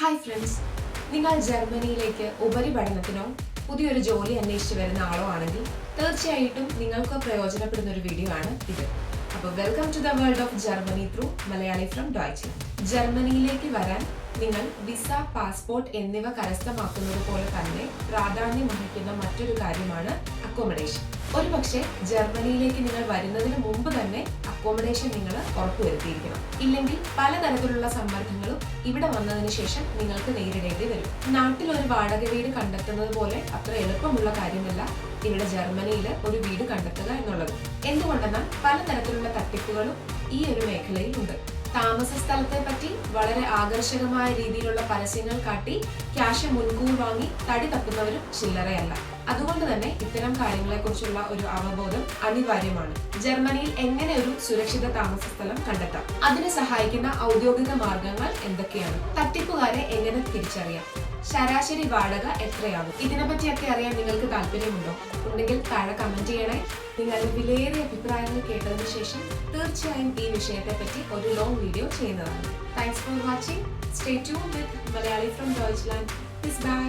Hi friends നിങ്ങൾ ജർമ്മനിയിലേക്ക് ഉപരിപഠനത്തിനോ പുതിയൊരു ജോലി അന്വേഷിച്ച് വരുന്ന ആളോ ആണെങ്കിൽ തീർച്ചയായിട്ടും നിങ്ങൾക്ക് പ്രയോജനപ്പെടുന്ന ഒരു വീഡിയോ ആണ് ഇത്. അപ്പോൾ welcome to the world of Germany through Malayali from Deutsch ജർമ്മനിയിലേക്ക് വരാൻ നിങ്ങൾ വിസ പാസ്പോർട്ട് എന്നിവ കരസ്ഥമാക്കുന്നത് പോലെ തന്നെ പ്രാധാന്യം വഹിക്കുന്ന മറ്റൊരു കാര്യമാണ് അക്കോമഡേഷൻ ഒരുപക്ഷെ ജർമ്മനിയിലേക്ക് നിങ്ങൾ വരുന്നതിന് മുമ്പ് തന്നെ അക്കോമഡേഷൻ നിങ്ങൾ ഉറപ്പുവരുത്തിയിരിക്കണം ഇല്ലെങ്കിൽ പലതരത്തിലുള്ള സമ്മർദ്ദങ്ങളും ഇവിടെ വന്നതിന് ശേഷം നിങ്ങൾക്ക് നേരിടേണ്ടി വരും. നാട്ടിൽ ഒരു വാടക വീട് കണ്ടെത്തുന്നത് പോലെ അത്ര എളുപ്പമുള്ള കാര്യമല്ല ഇവിടെ ജർമ്മനിയിൽ ഒരു വീട് കണ്ടെത്തുക എന്നുള്ളത്. എന്തുകൊണ്ടെന്നാൽ പലതരത്തിലുള്ള തട്ടിപ്പുകളും ഈ ഒരു മേഖലയിൽ ഉണ്ട് താമസ സ്ഥലത്തെ പറ്റി വളരെ ആകർഷകമായ രീതിയിലുള്ള പരസ്യങ്ങൾ കാട്ടി ക്യാഷ് മുൻകൂർ വാങ്ങി തടി തപ്പുന്നവരും ചില്ലറയല്ല. അതുകൊണ്ട് തന്നെ ഇത്തരം കാര്യങ്ങളെക്കുറിച്ചുള്ള ഒരു അവബോധം അനിവാര്യമാണ്. ജർമ്മനിയിൽ എങ്ങനെ ഒരു സുരക്ഷിത താമസ സ്ഥലം കണ്ടെത്താം? അതിന് സഹായിക്കുന്ന ഔദ്യോഗിക മാർഗങ്ങൾ എന്തൊക്കെയാണ്? തട്ടിപ്പുകാരെ എങ്ങനെ തിരിച്ചറിയാം? ശരാശരി വാടക എത്രയാകും? ഇതിനെപ്പറ്റിയൊക്കെ അറിയാൻ നിങ്ങൾക്ക് താല്പര്യമുണ്ടോ? ഉണ്ടെങ്കിൽ താഴെ കമന്റ് ചെയ്യണേ. നിങ്ങളുടെ വിലയേറിയ അഭിപ്രായങ്ങൾ കേട്ടതിന് ശേഷം തീർച്ചയായും ഈ വിഷയത്തെപ്പറ്റി ഒരു ലോങ് വീഡിയോ ചെയ്യുന്നതാണ്. Thanks for watching stay tune with Malayali from Deutschland bye